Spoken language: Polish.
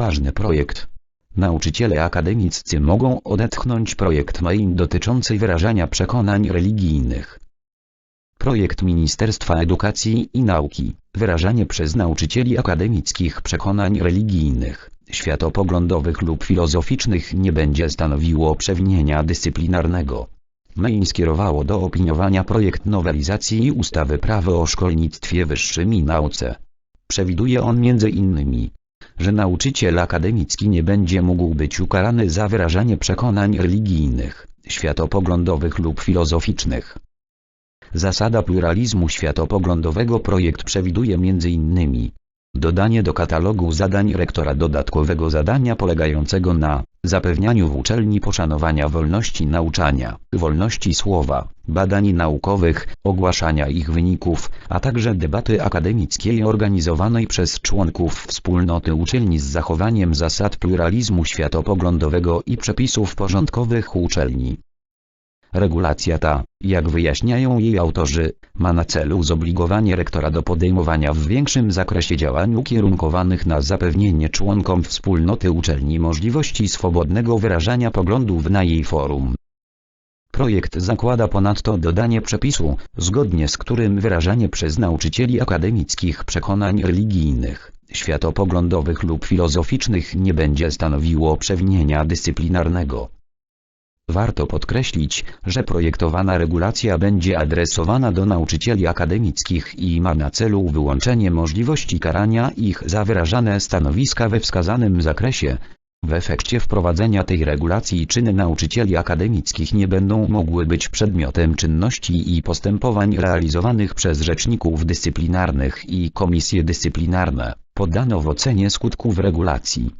ważny projekt. Nauczyciele akademiccy mogą odetchnąć projekt main dotyczący wyrażania przekonań religijnych. Projekt Ministerstwa Edukacji i Nauki, wyrażanie przez nauczycieli akademickich przekonań religijnych, światopoglądowych lub filozoficznych nie będzie stanowiło przewinienia dyscyplinarnego. Main skierowało do opiniowania projekt nowelizacji ustawy Prawo o szkolnictwie wyższym i nauce. Przewiduje on między innymi, że nauczyciel akademicki nie będzie mógł być ukarany za wyrażanie przekonań religijnych, światopoglądowych lub filozoficznych. Zasada pluralizmu światopoglądowego projekt przewiduje m.in. dodanie do katalogu zadań rektora dodatkowego zadania polegającego na zapewnianiu w uczelni poszanowania wolności nauczania, wolności słowa, badań naukowych, ogłaszania ich wyników, a także debaty akademickiej organizowanej przez członków wspólnoty uczelni z zachowaniem zasad pluralizmu światopoglądowego i przepisów porządkowych uczelni. Regulacja ta, jak wyjaśniają jej autorzy, ma na celu zobligowanie rektora do podejmowania w większym zakresie działań ukierunkowanych na zapewnienie członkom wspólnoty uczelni możliwości swobodnego wyrażania poglądów na jej forum. Projekt zakłada ponadto dodanie przepisu, zgodnie z którym wyrażanie przez nauczycieli akademickich przekonań religijnych, światopoglądowych lub filozoficznych nie będzie stanowiło przewinienia dyscyplinarnego. Warto podkreślić, że projektowana regulacja będzie adresowana do nauczycieli akademickich i ma na celu wyłączenie możliwości karania ich za wyrażane stanowiska we wskazanym zakresie. W efekcie wprowadzenia tej regulacji czyny nauczycieli akademickich nie będą mogły być przedmiotem czynności i postępowań realizowanych przez rzeczników dyscyplinarnych i komisje dyscyplinarne, podano w ocenie skutków regulacji.